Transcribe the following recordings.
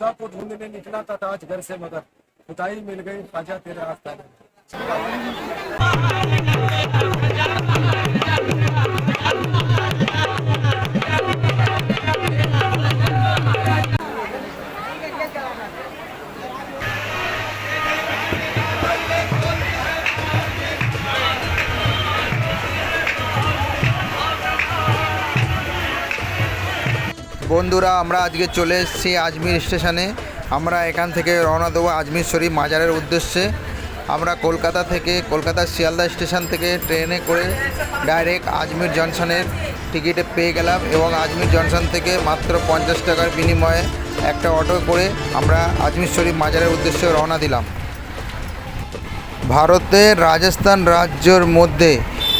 खुदा को ढूँढने निकला था ताज घर से मगर खुदाई मिल गई खाजा तेरे आस्ताने বন্ধুরা, আমরা আজকে চলে এসেছি আজমির স্টেশনে। আমরা এখান থেকে রওনা দেবো আজমির শরীফ মাজারের উদ্দেশ্যে। আমরা কলকাতা থেকে, কলকাতার শিয়ালদা স্টেশন থেকে ট্রেনে করে ডাইরেক্ট আজমির জংশনের টিকিটে পেয়ে গেলাম এবং আজমির জংশন থেকে মাত্র পঞ্চাশ টাকার বিনিময়ে একটা অটো করে আমরা আজমির শরীফ মাজারের উদ্দেশ্যে রওনা দিলাম। ভারতের রাজস্থান রাজ্যের মধ্যে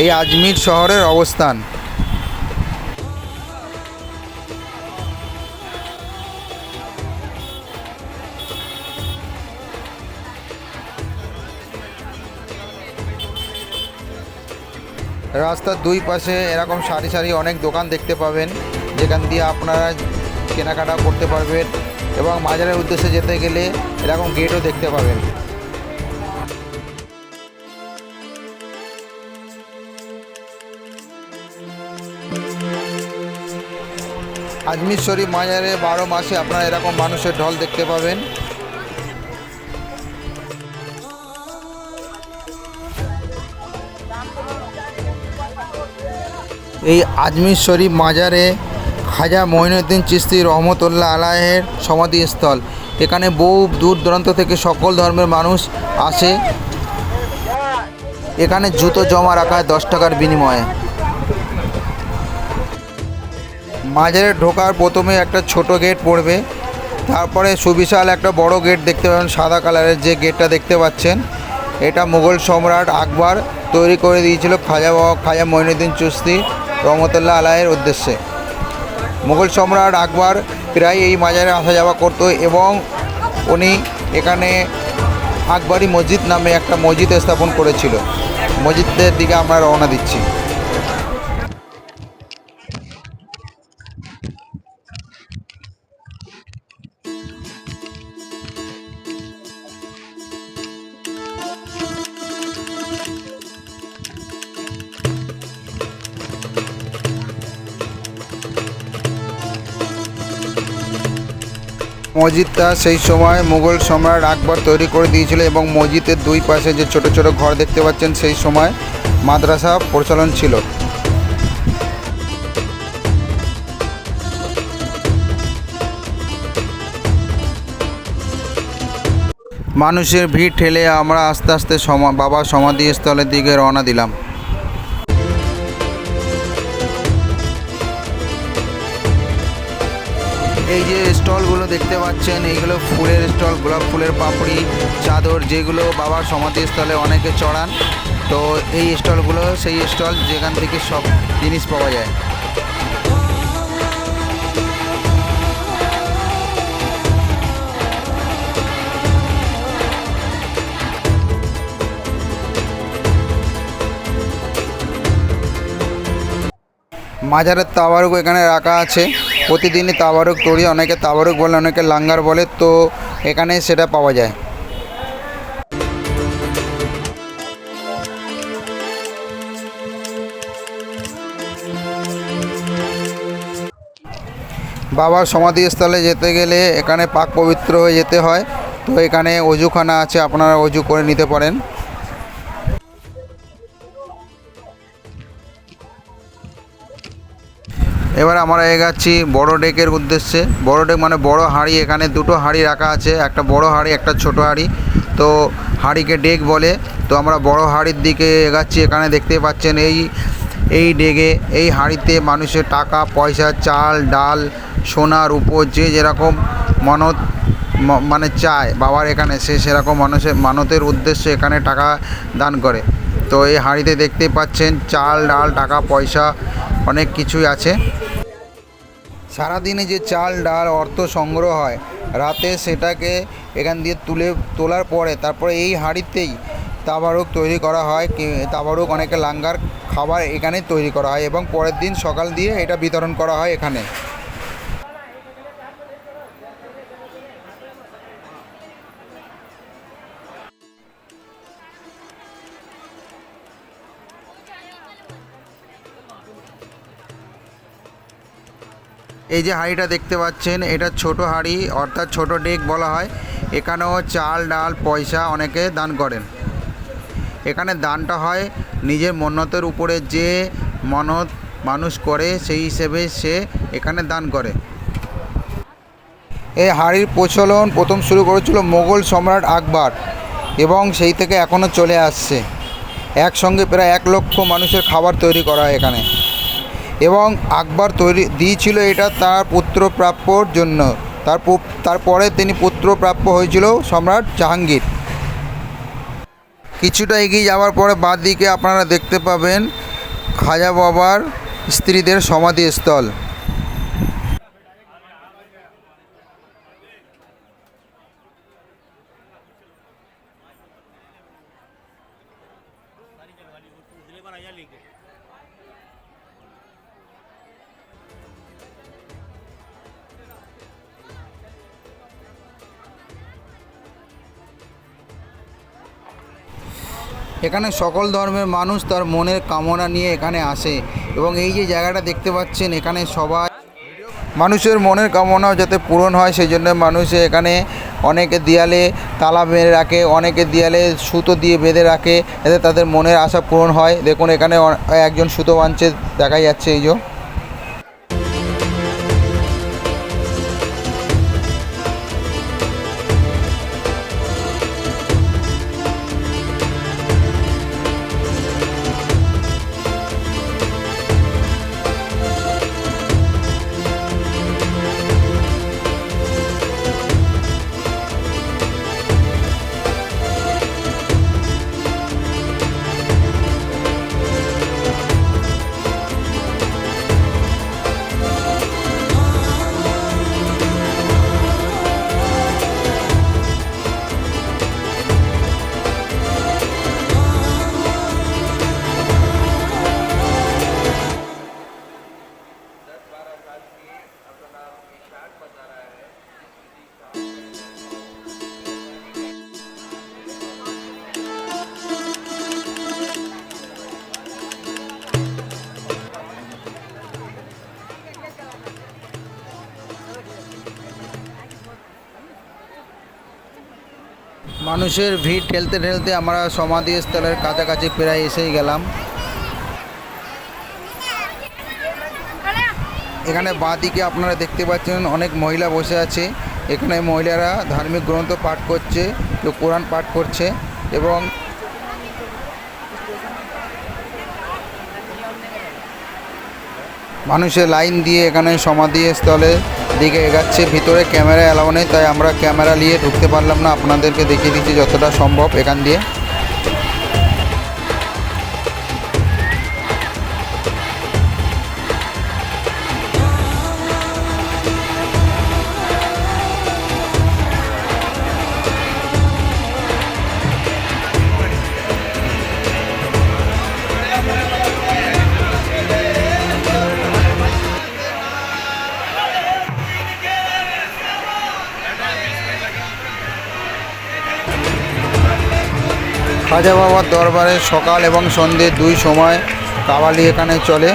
এই আজমির শহরের অবস্থান। রাস্তার দুই পাশে এরকম সারি সারি অনেক দোকান দেখতে পাবেন, যেখান দিয়ে আপনারা কেনাকাটা করতে পারবেন এবং মাজারের উদ্দেশ্যে যেতে গেলে এরকম গেটও দেখতে পাবেন। আজমির শরীফ মাজারে বারো মাসে আপনারা এরকম মানুষের ঢল দেখতে পাবেন। এই আজমির শরীফ মাজারে খাজা মঈনুদ্দিন চিস্তি রহমতুল্লাহ আলাহের সমাধিস্থল। এখানে বহু দূর দূরান্ত থেকে সকল ধর্মের মানুষ আসে। এখানে জুতো জমা রাখা হয় দশ টাকার বিনিময়ে। মাজারে ঢোকার প্রথমে একটা ছোট গেট পড়বে। তারপরে সুবিশাল একটা বড় গেট দেখতে পাবেন, সাদা কালারের যে গেটটা দেখতে পাচ্ছেন। এটা মুঘল সম্রাট আকবর তৈরি করে দিয়েছিল খাজা খাজা মঈনুদ্দিন চিস্তি। রহমতুল্লাহ আলাহের উদ্দেশ্যে। মুঘল সম্রাট আকবর প্রায় এই মাজারে আসা যাওয়া করত এবং উনি এখানে আকবরী মসজিদ নামে একটা মসজিদ স্থাপন করেছিল। মসজিদের দিকে আমরা রওনা দিচ্ছি। মসজিদটা সেই সময় মুঘল সম্রাট আকবর তৈরি করে দিয়েছিল এবং মসজিদের দুই পাশে যে ছোট ছোট ঘর দেখতে পাচ্ছেন, সেই সময় মাদ্রাসা প্রচলন ছিল। মানুষের ভিড় ঠেলে আমরা আস্তে আস্তে বাবার সমাধিস্থলের দিকে রওনা দিলাম। এই যে স্টলগুলো দেখতে পাচ্ছেন, এইগুলো ফুলের স্টল, গোলাপ ফুলের পাপড়ি, চাদর, যেগুলো বাবার সমাধিস্থলে অনেকে চড়ান। তো এই স্টলগুলো, সেই স্টল যেখান থেকে সব জিনিস পাওয়া যায়। মাজারের তাবারুক এখানে রাখা আছে। প্রতিদিনই তাবারুক তৈরি, অনেকে তাবারুক বলে, অনেকে লাঙ্গার বলে, তো এখানে সেটা পাওয়া যায়। বাবার সমাধিস্থলে যেতে গেলে এখানে পাক পবিত্র হয়ে যেতে হয়। তো এখানে অজুখানা আছে, আপনারা অজু করে নিতে পারেন। এবার আমরা এগাচ্ছি বড় ডেকের উদ্দেশ্যে। বড় ডেক মানে বড় হাঁড়ি, এখানে দুটো হাঁড়ি রাখা আছে, একটা বড় হাঁড়ি, একটা ছোট হাঁড়ি। তো হাঁড়িকে ডেক বলে। তো আমরা বড় হাঁড়ির দিকে এগাচ্ছি, এখানে দেখতে পাচ্ছেন এই এই ডেগে এই হাঁড়িতে মানুষের টাকা, পয়সা, চাল, ডাল সোনার উপর যে যেরকম মানত মানে চায়, বাবার এখানে সে সেরকম মানুষের, মানতের উদ্দেশ্যে এখানে টাকা দান করে। তো এই হাঁড়িতে দেখতে পাচ্ছেন চাল, ডাল, টাকা, পয়সা, অনেক কিছুই আছে। সারাদিনে যে চাল, ডাল, অর্থ সংগ্রহ হয়, রাতে সেটাকে এখান দিয়ে তুলে তোলার পরে তারপরে এই হাঁড়িতেই তাবারুক তৈরি করা হয় তাবারুক অনেকে লাঙ্গার খাবার এখানেই তৈরি করা হয় এবং পরের দিন সকাল দিয়ে এটা বিতরণ করা হয় এখানে। এই যে হাঁড়িটা দেখতে পাচ্ছেন, এটা ছোট হাঁড়ি, অর্থাৎ ছোট ডেক বলা হয়। এখানেও চাল, ডাল, পয়সা অনেকে দান করেন। এখানে দানটা হয় নিজের মন্নতের উপরে যে মনত মানুষ করে, সেই হিসেবে সে এখানে দান করে। এই হাঁড়ির প্রচলন প্রথম শুরু করেছিল মোগল সম্রাট আকবর এবং সেই থেকে এখনও চলে আসছে। একসঙ্গে প্রায় এক লক্ষ মানুষের খাবার তৈরি করা হয় এখানে। এবং আকবর তৈরি দিয়েছিল এটা তার পুত্র প্রাপ্যর জন্য। তার তারপরে তিনি পুত্র প্রাপ্য হয়েছিল সম্রাট জাহাঙ্গীর। কিছুটা এগিয়ে যাওয়ার পরে বাঁ দিকে আপনারা দেখতে পাবেন খাজা বাবার স্ত্রীদের সমাধিস্থল। এখানে সকল ধর্মের মানুষ তার মনের কামনা নিয়ে এখানে আসে এবং এই যে জায়গাটা দেখতে পাচ্ছেন, এখানে সবাই মানুষের মনের কামনাও যাতে পূরণ হয়, সেই জন্য মানুষে এখানে অনেকে দেয়ালে তালা বেঁধে রাখে, অনেকে দেয়ালে সুতো দিয়ে বেঁধে রাখে, যাতে তাদের মনের আশা পূরণ হয়। দেখুন এখানে একজন সুতো বাঁধছে, দেখা যাচ্ছে এই যে। মানুষের ভিড় ঠেলতে ঠেলতে আমরা সমাধিস্থলের কাছাকাছি প্রায় এসেই গেলাম। এখানে বাঁদিকে আপনারা দেখতে পাচ্ছেন অনেক মহিলা বসে আছে। এখানে মহিলারা ধার্মিক গ্রন্থ পাঠ করছে কেউ কোরআন পাঠ করছে এবং মানুষের লাইন দিয়ে এখানে সমাধি সমাধিস্থলে দিকে এগাচ্ছে, ভিতরে ক্যামেরা অ্যালাউ নেই, তাই আমরা ক্যামেরা নিয়ে ঢুকতে পারলাম না। আপনাদেরকে দেখিয়ে দিচ্ছি যতটা সম্ভব এখান দিয়ে। খাজা বাবার দরবারে সকাল এবং সন্ধ্যে দুই সময় কাবালি এখানে চলে।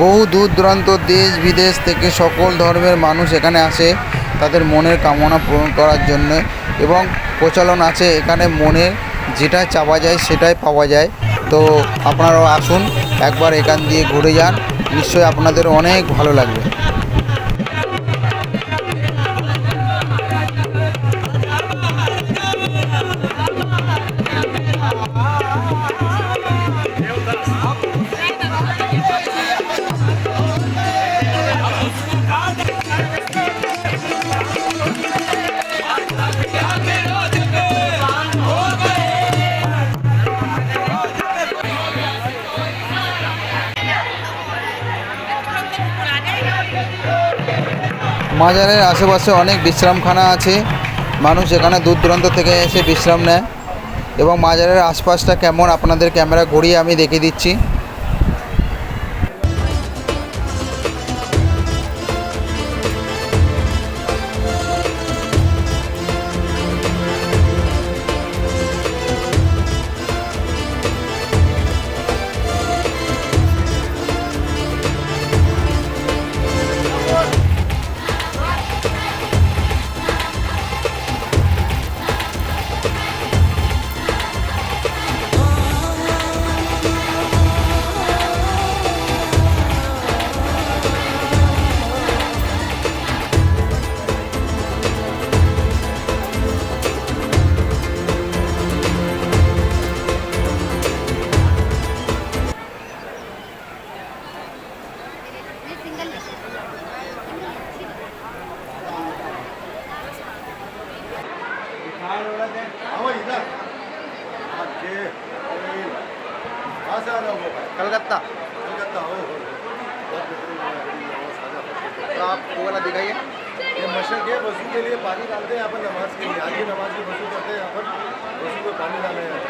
বহু দূর দূরান্ত দেশ বিদেশ থেকে সকল ধর্মের মানুষ এখানে আসে, তাদের মনের কামনা পূরণ করার জন্য এবং প্রচলন আছে। এখানে মনের যেটা চাওয়া যায় সেটাই পাওয়া যায়। তো আপনারাও আসুন, একবার এখান দিয়ে ঘুরে যান। নিশ্চয়ই আপনাদের অনেক ভালো লাগবে। মাজারের আশেপাশে অনেক বিশ্রামখানা আছে। মানুষ এখানে দূর দূরান্ত থেকে এসে বিশ্রাম নেয়। এবং মাজারের আশপাশটা কেমন? আপনাদের ক্যামেরা ঘুরিয়ে আমি দেখিয়ে দিচ্ছি। कलकत्ता। तो आप वो वाला दिखाइए। ये मशक है वसू के लिए पानी डालते हैं यहाँ पर नमाज़ के लिए। आगे नमाज़ की वज़ू करते हैं यहाँ पर वज़ू को पानी डाले हैं।